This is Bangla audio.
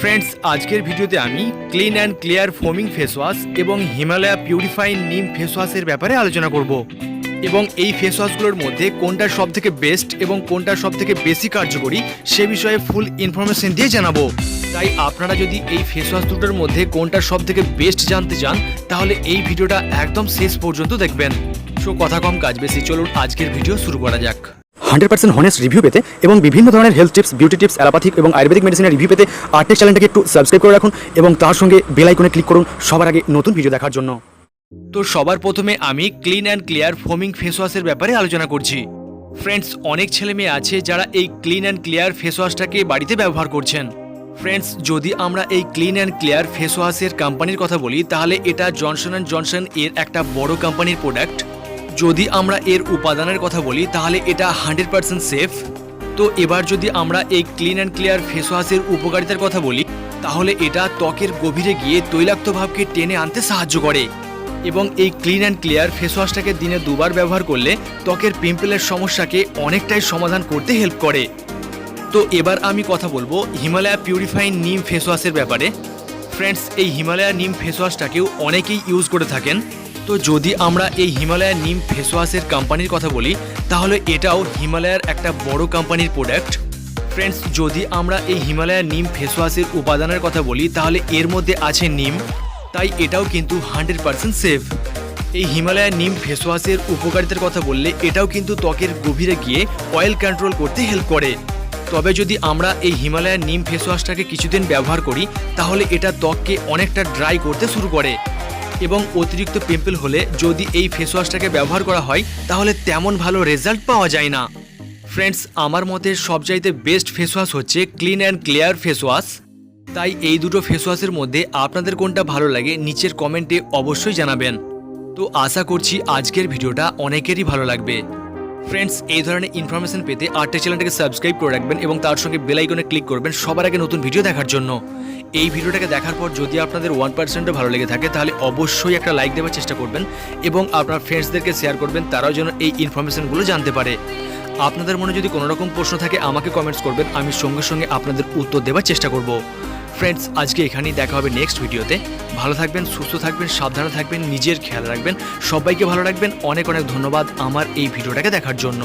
ফ্রেন্ডস আজকের ভিডিওতে আমি clean and clear foaming face wash এবং হিমালয়া পিউরিফাইং নিম ফেস ওয়াশের ব্যাপারে আলোচনা করব। এবং এই ফেস ওয়াশগুলোর মধ্যে কোনটা সব থেকে বেস্ট এবং কোনটা সব থেকে বেশি কার্যকরী সে বিষয়ে ফুল ইনফরমেশন দিয়ে জানাব। তাই আপনারা যদি এই ফেস ওয়াশ দুটোর মধ্যে কোনটা সব থেকে বেস্ট জানতে চান, তাহলে এই ভিডিওটা একদম শেষ পর্যন্ত দেখবেন। সো কথা কম, কাজ বেশি, চলুন আজকের ভিডিও শুরু করা যাক। হান্ড্রেড পার্সেন্ট হনেস্ট রিভিউ পেতে এবং বিভিন্ন ধরনের health tips beauty tips allopathic এবং আয়ুর্বেদিক মেডিসিনের রিভিউ পেতে আর্টেক চ্যানেলটাকে একটু সাবস্ক্রাইব করে রাখুন এবং তার সঙ্গে বেল আইকনে ক্লিক করুন সবার আগে নতুন ভিডিও দেখার জন্য। তো সবার প্রথমে আমি clean and clear foaming face ওয়াশের ব্যাপারে আলোচনা করছি। ফ্রেন্ডস অনেক ছেলে মেয়ে আছে যারা এই ক্লিন অ্যান্ড ক্লিয়ার ফেস ওয়াশটাকে বাড়িতে ব্যবহার করছেন। ফ্রেন্ডস যদি আমরা এই ক্লিন অ্যান্ড ক্লিয়ার ফেস ওয়াশের কোম্পানির কথা বলি, তাহলে এটা জনসন অ্যান্ড জনসন এর একটা বড় কোম্পানির প্রোডাক্ট যদি আমরা এর উপাদানের কথা বলি, তাহলে এটা হান্ড্রেড পার্সেন্ট সেফ। তো এবার যদি আমরা এই ক্লিন অ্যান্ড ক্লিয়ার ফেস ওয়াশের উপকারিতার কথা বলি, তাহলে এটা ত্বকের গভীরে গিয়ে তৈলাক্ত ভাবকে টেনে আনতে সাহায্য করে। এবং এই ক্লিন অ্যান্ড ক্লিয়ার ফেস ওয়াশটাকে দিনে দুবার ব্যবহার করলে ত্বকের পিম্পলের সমস্যাকে অনেকটাই সমাধান করতে হেল্প করে। তো এবার আমি কথা বলব হিমালয়া পিউরিফাইং নিম ফেস ওয়াশের ব্যাপারে। ফ্রেন্ডস, এই হিমালয়া নিম ফেস ওয়াশটাকেও অনেকেই ইউজ করে থাকেন। তো যদি আমরা এই হিমালয়া নিম ফেস ওয়াশের কোম্পানির কথা বলি, তাহলে এটাও হিমালয়ার একটা বড় কোম্পানির প্রোডাক্ট ফ্রেন্ডস যদি আমরা এই হিমালয়া নিম ফেস ওয়াশের উপাদানের কথা বলি, তাহলে এর মধ্যে আছে নিম, তাই এটাও কিন্তু হান্ড্রেড পার্সেন্ট সেফ এই হিমালয়া নিম ফেস ওয়াশের উপকারিতার কথা বললে, এটাও কিন্তু ত্বকের গভীরে গিয়ে অয়েল কন্ট্রোল করতে হেল্প করে। তবে যদি আমরা এই হিমালয়ার নিম ফেস ওয়াশটাকে কিছুদিন ব্যবহার করি, তাহলে এটা ত্বককে অনেকটা ড্রাই করতে শুরু করে। এবং অতিরিক্ত পিম্পল হলে যদি এই ফেস ওয়াশটাকে ব্যবহার করা হয়, তাহলে তেমন ভালো রেজাল্ট পাওয়া যায় না। ফ্রেন্ডস আমার মতে সবচাইতে বেস্ট ফেস ওয়াশ হচ্ছে clean and clear face wash তাই এই দুটো ফেস ওয়াশের মধ্যে আপনাদের কোনটা ভালো লাগে নিচের কমেন্টে অবশ্যই জানাবেন। তো আশা করছি আজকের ভিডিওটা অনেকেরই ভালো লাগবে। ফ্রেন্ডস এই ধরনের ইনফরমেশন পেতে আর্টের চ্যানেলটাকে সাবস্ক্রাইব করে রাখবেন এবং তার সঙ্গে বেল আইকনে ক্লিক করবেন সবার আগে নতুন ভিডিও দেখার জন্য। এই ভিডিওটাকে দেখার পর যদি আপনাদের ওয়ান পার্সেন্টও ভালো লেগে থাকে, তাহলে অবশ্যই একটা লাইক দেওয়ার চেষ্টা করবেন এবং আপনার ফ্রেন্ডসদেরকে শেয়ার করবেন, তারাও যেন এই ইনফরমেশনগুলো জানতে পারে। আপনাদের মনে যদি কোনো রকম প্রশ্ন থাকে, আমাকে কমেন্টস করবেন, আমি সঙ্গে সঙ্গে আপনাদের উত্তর দেওয়ার চেষ্টা করব। ফ্রেন্ডস আজকে এখানেই দেখা হবে নেক্সট ভিডিওতে ভালো থাকবেন, সুস্থ থাকবেন, সাবধানে থাকবেন, নিজের খেয়াল রাখবেন। সবাইকে ভালো রাখবেন। অনেক অনেক ধন্যবাদ আমার এই ভিডিওটাকে দেখার জন্য।